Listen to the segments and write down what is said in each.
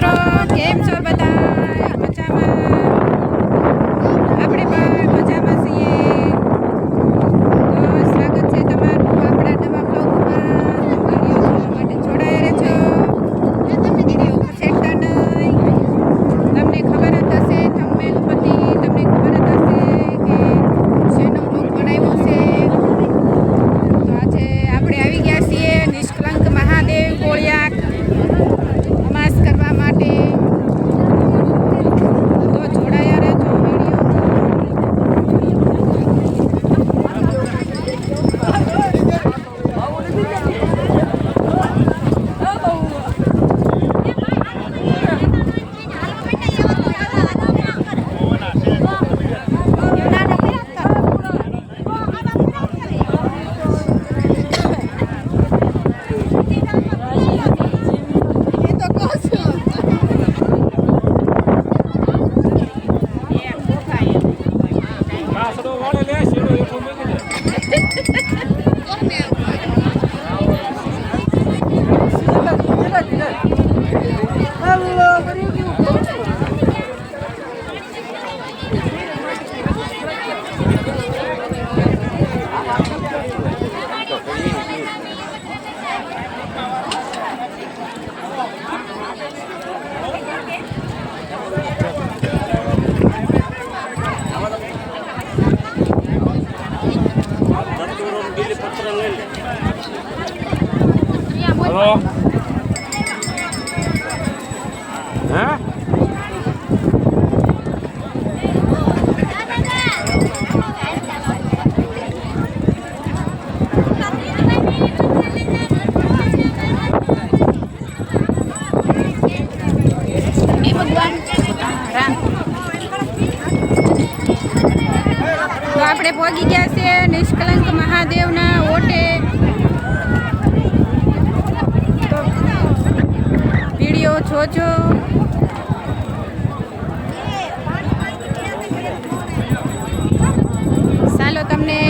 મિત્રો કેમ છો બધા? હલો હે એ ભગવાન રામ તો આપણે પહોંચી ગયા છે નિષ્કલંક મહાદેવના ઓટે. તો વીડિયો જોજો. ચાલો તમને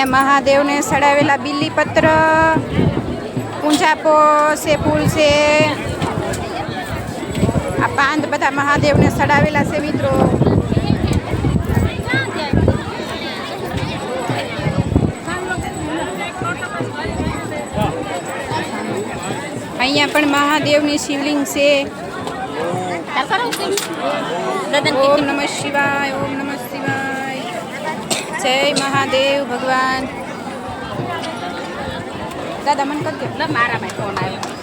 અહીંયા મહાદેવને સડાવેલા બીલીપત્ર પૂંજાપો છે ફૂલ છે આ પાંદ બધા મહાદેવને સડાવેલા છે મિત્રો અહીંયા પણ મહાદેવની શિવલિંગ છે ઓમ નમઃ શિવાય ઓમ નમઃ શિવાય જય મહાદેવ ભગવાન દાદા મને કરજો મારામાં ફોન આવ્યો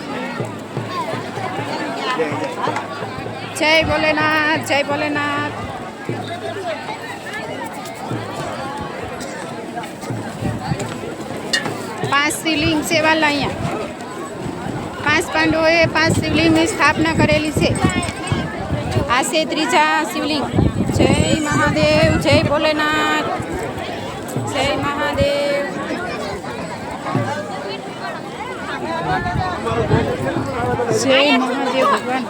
જય ભોલેનાથ જય ભોલેનાથ પાંચ શિવલિંગ છે વાલા અહીંયા પાંચ પાંડવોએ પાંચ શિવલિંગની સ્થાપના કરેલી છે આ છે ત્રીજા શિવલિંગ જય મહાદેવ જય ભોલેનાથ જય મહાદેવ જય મહાદેવ ભગવાન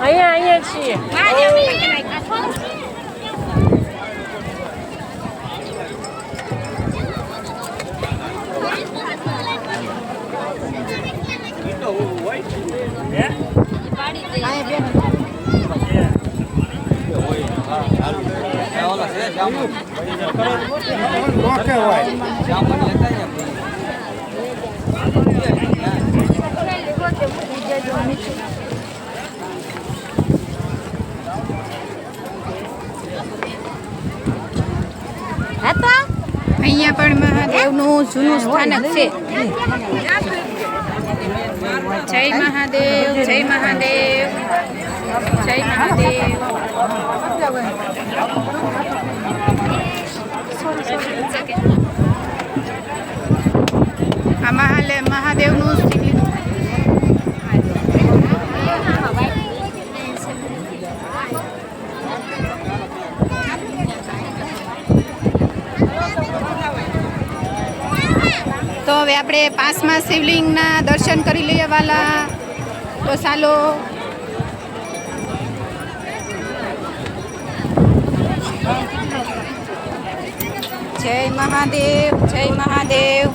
અહીંયા અહીંયા છીએ મહાદેવનું જૂનું સ્થાનક છે. જય મહાદેવ જય મહાદેવ જય મહાદેવ. આ મહાદેવનું શિવલિંગ તો હવે આપણે પાંચમા શિવલિંગના દર્શન કરી લઈએ, વાલા. તો ચાલો. જય મહાદેવ જય મહાદેવ.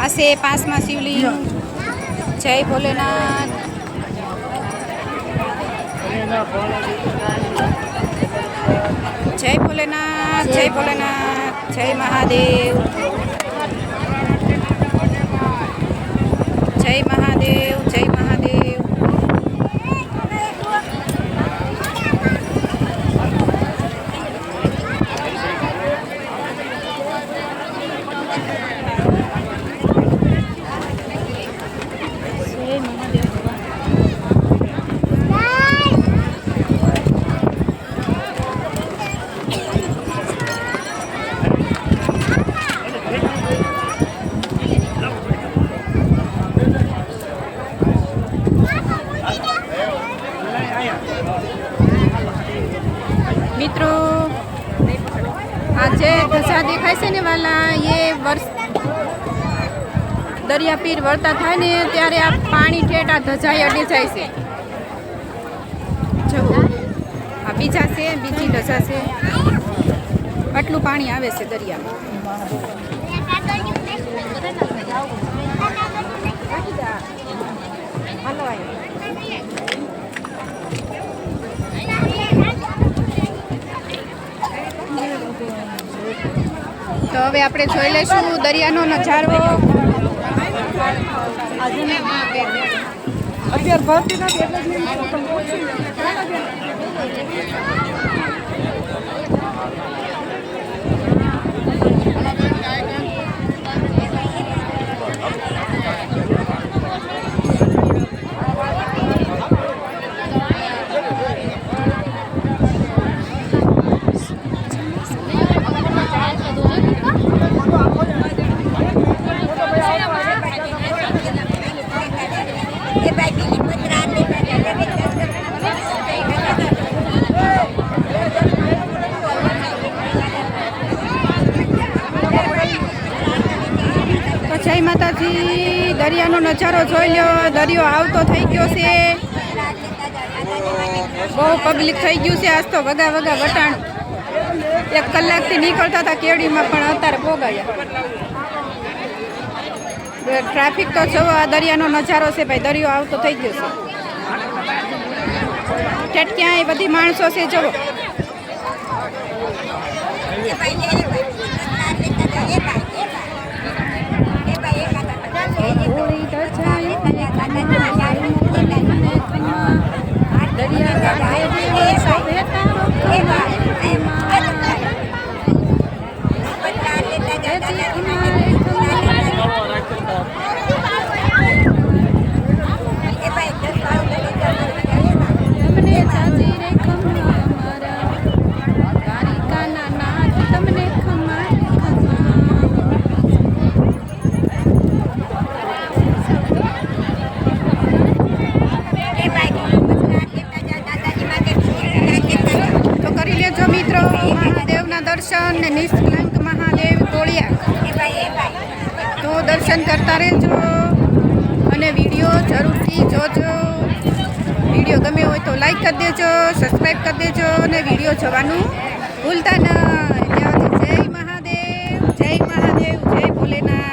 આશે પાંચમા શિવલિંગ. જય ભોલેનાથ. જય ભોલેનાથ જય ભોલેનાથ, જય મહાદેવ. જય મહાદેવ જય મહાદેવ મિત્રો આ જે ધજા દેખાય છે ને વાલા એ વર્ષ દરિયા પીર વળતા થાય ને ત્યારે આ પાણી ઠેઠા ધજાઈ અડી જાય છે. જુઓ આ બીજા છે, બીજી ધજા છે. આટલું પાણી આવે છે દરિયામાં. હવે આપણે જોઈ લઈશું દરિયાનો નજારો. અત્યારે ભરતી નથી એટલે દરિયાનો નજારો જોઈ લ્યો. દરિયો આવતો થઈ ગયો છે. બહુ પબ્લિક થઈ ગયું છે આજ તો વગા વગા વટાણ. એક કલાકથી નીકળતા હતા કેવડીમાં પણ અત્યારે પોગાયા. ટ્રાફિક તો જવો આ દરિયાનો નજારો છે ભાઈ, દરિયો આવતો થઈ ગયો છે. ઠેઠ ક્યાંય બધી માણસો છે જવો દર્શન કરતા રહેજો. અને વીડિયો જરૂરથી જોજો. વીડિયો ગમે હોય તો લાઈક કરી દેજો સબસ્ક્રાઈબ કરી દેજો અને વીડિયો જોવાનું ભૂલતા ન. જય મહાદેવ જય મહાદેવ, જય ભોલેનાથ.